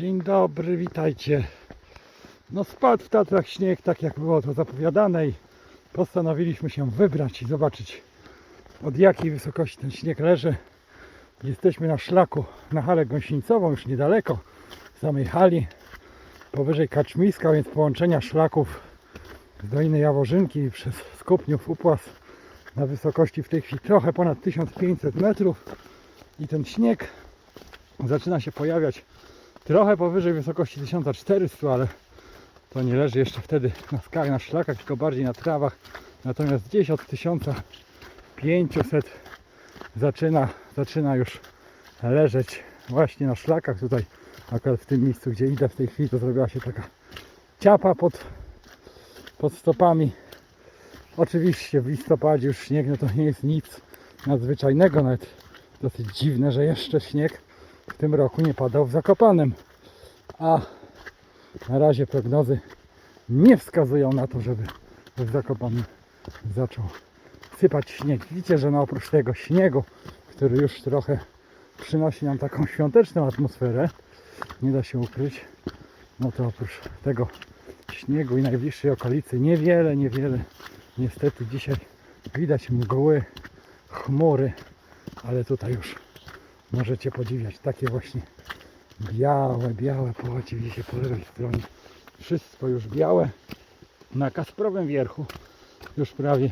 Dzień dobry, witajcie. No spadł w Tatrach śnieg, tak jak było to zapowiadane i postanowiliśmy się wybrać i zobaczyć od jakiej wysokości ten śnieg leży. Jesteśmy na szlaku na halę gąsienicową, już niedaleko samej hali, powyżej Kaczmiska, więc połączenia szlaków z Doliny Jaworzynki przez Skupniów Upłas na wysokości w tej chwili trochę ponad 1500 metrów i ten śnieg zaczyna się pojawiać trochę powyżej wysokości 1400, ale to nie leży jeszcze wtedy na skałach, na szlakach, tylko bardziej na trawach. Natomiast gdzieś od 1500 zaczyna, zaczyna już leżeć właśnie na szlakach. Tutaj akurat w tym miejscu, gdzie idę w tej chwili, to zrobiła się taka ciapa pod, pod stopami. Oczywiście w listopadzie już śnieg, no to nie jest nic nadzwyczajnego, nawet dosyć dziwne, że jeszcze śnieg w tym roku nie padał w Zakopanem. A na razie prognozy nie wskazują na to, żeby w Zakopanem zaczął sypać śnieg. Widzicie, że no oprócz tego śniegu, który już trochę przynosi nam taką świąteczną atmosferę, nie da się ukryć, no to oprócz tego śniegu i najbliższej okolicy niewiele, niewiele niestety dzisiaj widać mgły, chmury, ale tutaj już możecie podziwiać takie właśnie białe, białe połacie widzicie po lewej stronie. Wszystko już białe. Na Kasprowym wierchu już prawie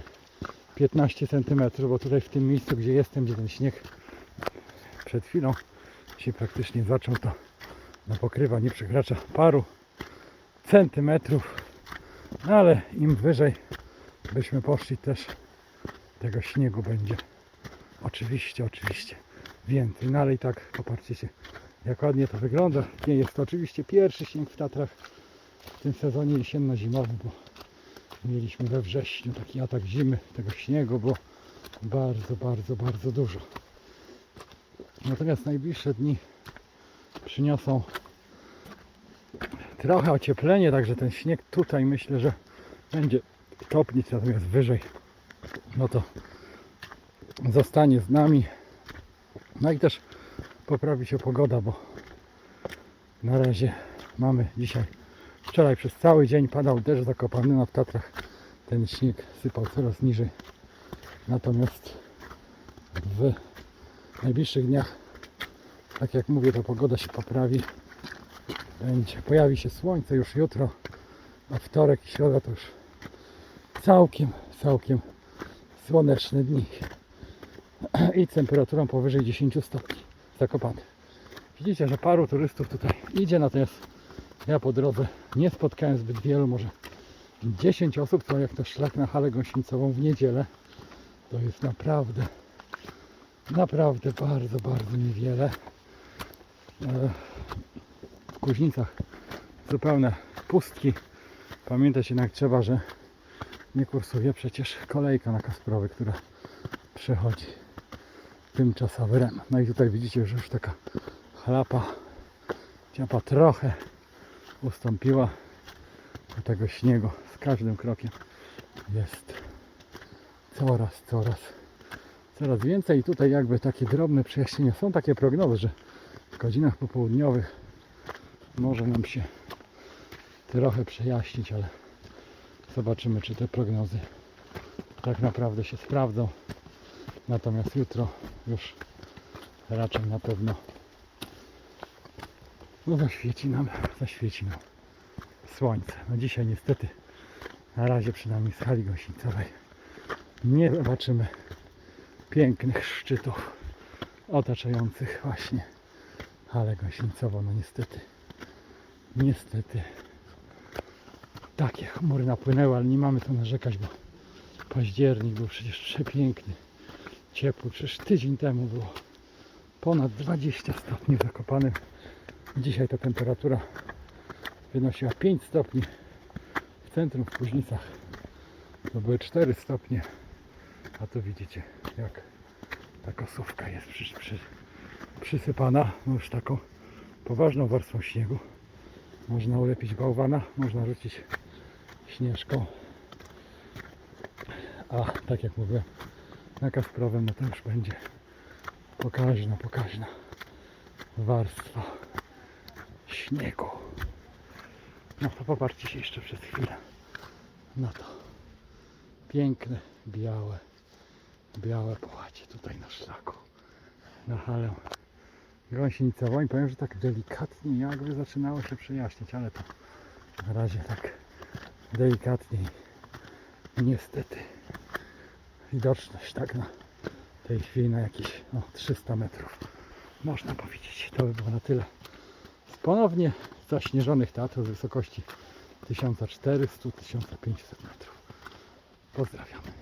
15 cm, bo tutaj w tym miejscu, gdzie jestem, gdzie ten śnieg przed chwilą się praktycznie zaczął, to no pokrywa nie przekracza paru centymetrów, no ale im wyżej byśmy poszli też tego śniegu będzie oczywiście, oczywiście więcej. No ale i tak popatrzcie się, jak ładnie to wygląda. Nie jest to oczywiście pierwszy śnieg w Tatrach w tym sezonie jesienno-zimowym, bo mieliśmy we wrześniu taki atak zimy, tego śniegu było bardzo, bardzo, bardzo dużo. Natomiast najbliższe dni przyniosą trochę ocieplenie, także ten śnieg tutaj myślę, że będzie topnieć, natomiast wyżej no to zostanie z nami. No i też poprawi się pogoda, bo na razie mamy dzisiaj, wczoraj przez cały dzień padał deszcz zakopany na Tatrach. Ten śnieg sypał coraz niżej. Natomiast w najbliższych dniach, tak jak mówię, to pogoda się poprawi. Będzie, pojawi się słońce już jutro, a wtorek i środa to już całkiem, całkiem słoneczne dni i temperaturą powyżej 10 stopni Zakopane. Widzicie, że paru turystów tutaj idzie, natomiast ja po drodze nie spotkałem zbyt wielu, może 10 osób, to jak to szlak na halę gąsienicową w niedzielę, to jest naprawdę, naprawdę bardzo, bardzo niewiele. E, W Kuźnicach zupełne pustki. Pamiętać jednak trzeba, że nie kursuje przecież kolejka na Kasprowy, która przechodzi tymczasowy remont. No i tutaj widzicie, że już taka chlapa, ciapa trochę ustąpiła do tego śniegu. Z każdym krokiem jest coraz, coraz, coraz więcej. I tutaj jakby takie drobne przejaśnienia. Są takie prognozy, że w godzinach popołudniowych może nam się trochę przejaśnić, ale zobaczymy, czy te prognozy tak naprawdę się sprawdzą. Natomiast jutro już raczej na pewno no zaświeci nam, zaświeci nam słońce. No dzisiaj niestety na razie przynajmniej z hali gąsienicowej nie zobaczymy pięknych szczytów otaczających właśnie halę gąsienicową. No niestety, niestety takie chmury napłynęły, ale nie mamy co narzekać, bo październik był przecież przepiękny ciepły. Przecież tydzień temu było ponad 20 stopni w Zakopanem. Dzisiaj ta temperatura wynosiła 5 stopni. W centrum w Kuźnicach to były 4 stopnie. A tu widzicie jak ta kosówka jest przy, przy, przysypana no już taką poważną warstwą śniegu. Można ulepić bałwana, można rzucić śnieżką. A tak jak mówiłem, na Kasprowem, no to już będzie pokaźna, pokaźna warstwa śniegu. No to popatrzcie się jeszcze przez chwilę na to. Piękne, białe, białe połacie tutaj na szlaku. Na halę gąsienicową i powiem, że tak delikatnie jakby zaczynało się przejaśniać, ale to na razie tak delikatniej. Niestety widoczność tak na tej chwili na jakieś no, 300 metrów można powiedzieć. To by było na tyle. Z ponownie zaśnieżonych teatrów wysokości 1400-1500 metrów. Pozdrawiam.